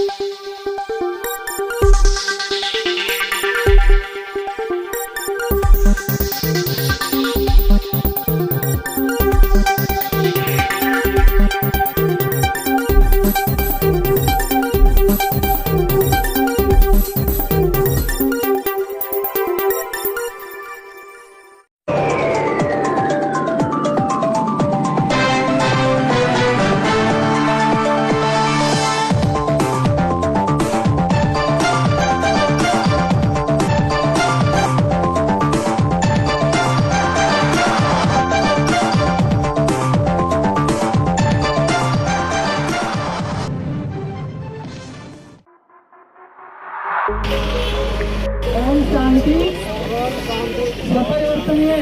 Música ఓం శాంతి స్వపరివర్తనే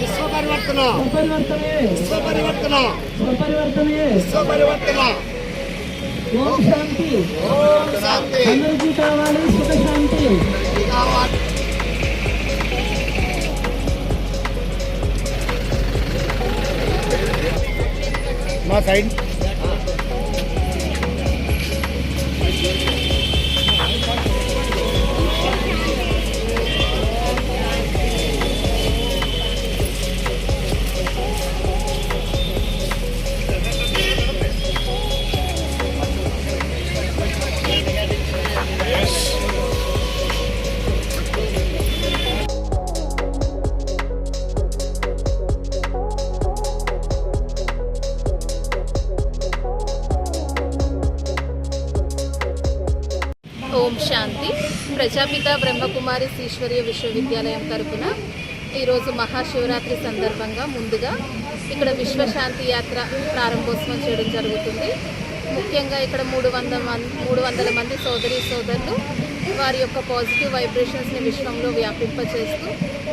విశ్వపరివర్తన. స్వపరివర్తనే విశ్వపరివర్తన. స్వపరివర్తనే విశ్వపరివర్తన. ఓం శాంతి. ఓం శాంతి. అందరికీ కావాలి సుఖ శాంతి. కావాలి. మా సైడ్. ఓం శాంతి. ప్రజాపిత బ్రహ్మకుమారి ఈశ్వరీయ విశ్వవిద్యాలయం తరపున ఈరోజు మహాశివరాత్రి సందర్భంగా ముందుగా ఇక్కడ విశ్వశాంతి యాత్ర ప్రారంభోత్సవం చేయడం జరుగుతుంది. ముఖ్యంగా ఇక్కడ మూడు వందల మంది మూడు వందల మంది సోదరి సోదరులు వారి యొక్క పాజిటివ్ వైబ్రేషన్స్ని విశ్వంలో వ్యాపింపచేస్తూ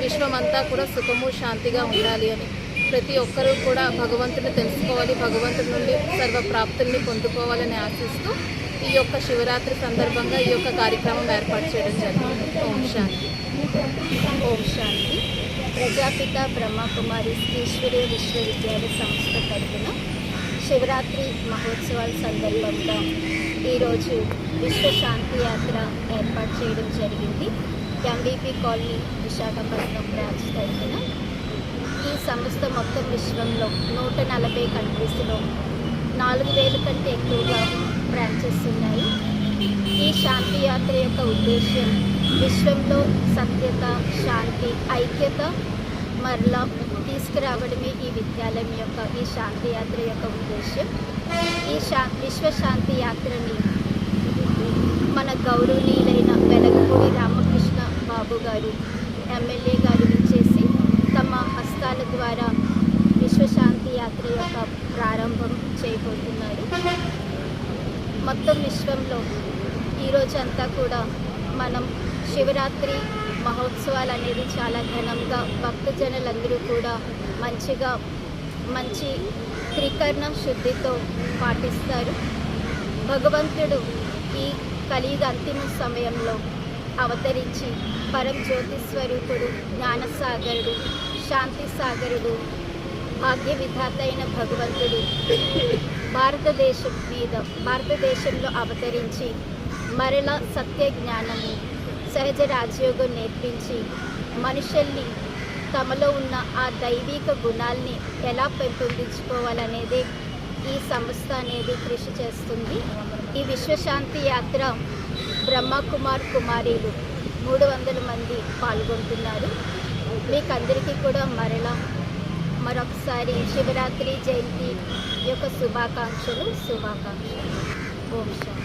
విశ్వమంతా కూడా సుఖము శాంతిగా ఉండాలి అని ప్రతి ఒక్కరూ కూడా భగవంతుని తెలుసుకోవాలి భగవంతుడి నుండి సర్వ ప్రాప్తుల్ని పొందుకోవాలని ఆశిస్తూ ఈ యొక్క శివరాత్రి సందర్భంగా ఈ యొక్క కార్యక్రమం ఏర్పాటు చేయడం జరిగింది. ఓం శాంతి. ఓం శాంతి. ప్రజాపిత బ్రహ్మకుమారి ఈశ్వరీయ విశ్వవిద్యాలయ సంస్థ తరఫున శివరాత్రి మహోత్సవాల సందర్భంగా ఈరోజు విశ్వ శాంతి యాత్ర ఏర్పాటు చేయడం జరిగింది. ఎంబీపీ కాలనీ విశాఖపట్నం బ్రాంచ్ తరఫున ఈ సంస్థ మొత్తం విశ్వంలో నూట నలభై కంట్రీస్లో నాలుగు వేల కంటే ఎక్కువగా బ్రాంచెస్ ఉన్నాయి. ఈ శాంతి యాత్ర యొక్క ఉద్దేశ్యం విశ్వంలో సత్యత శాంతి ఐక్యత మరలా తీసుకురావడమే ఈ విద్యాలయం యొక్క ఈ శాంతి యాత్ర యొక్క ఉద్దేశ్యం. ఈ శా విశ్వశాంతి యాత్రని మన గౌరవనీయులైన వెలగపూడి రామకృష్ణ బాబు గారు ఎమ్మెల్యే గారు ఇచ్చేసి తమ హస్తాల ద్వారా విశ్వశాంతి యాత్ర యొక్క ప్రారంభం చేయబోతున్నారు. మొత్తం విశ్వంలో ఈరోజు అంతా కూడా మనం శివరాత్రి మహోత్సవాలు అనేది చాలా ఘనంగా భక్తజనులందరూ కూడా మంచిగా మంచి త్రికరణ శుద్ధితో పాటిస్తారు. భగవంతుడు ఈ కలియుగ అంతిమ సమయంలో అవతరించి పరం జ్యోతి స్వరూపుడు జ్ఞానసాగరుడు శాంతి సాగరుడు భాగ్య విధాత అయిన భగవంతుడు భారతదేశం మీద భారతదేశంలో అవతరించి మరల సత్య జ్ఞానము సహజ రాజయోగం నేర్పించి మనుషుల్ని తమలో ఉన్న ఆ దైవిక గుణాల్ని ఎలా పెంపొందించుకోవాలనేదే ఈ సంస్థ అనేది కృషి చేస్తుంది. ఈ విశ్వశాంతి యాత్ర బ్రహ్మకుమార్ కుమారీలు మూడు వందల మంది పాల్గొంటున్నారు. మీకు అందరికీ కూడా మరి మరొకసారి శివరాత్రి జయంతి యొక్క శుభాకాంక్షలు శుభాకాంక్షలు. ఓం శాంతి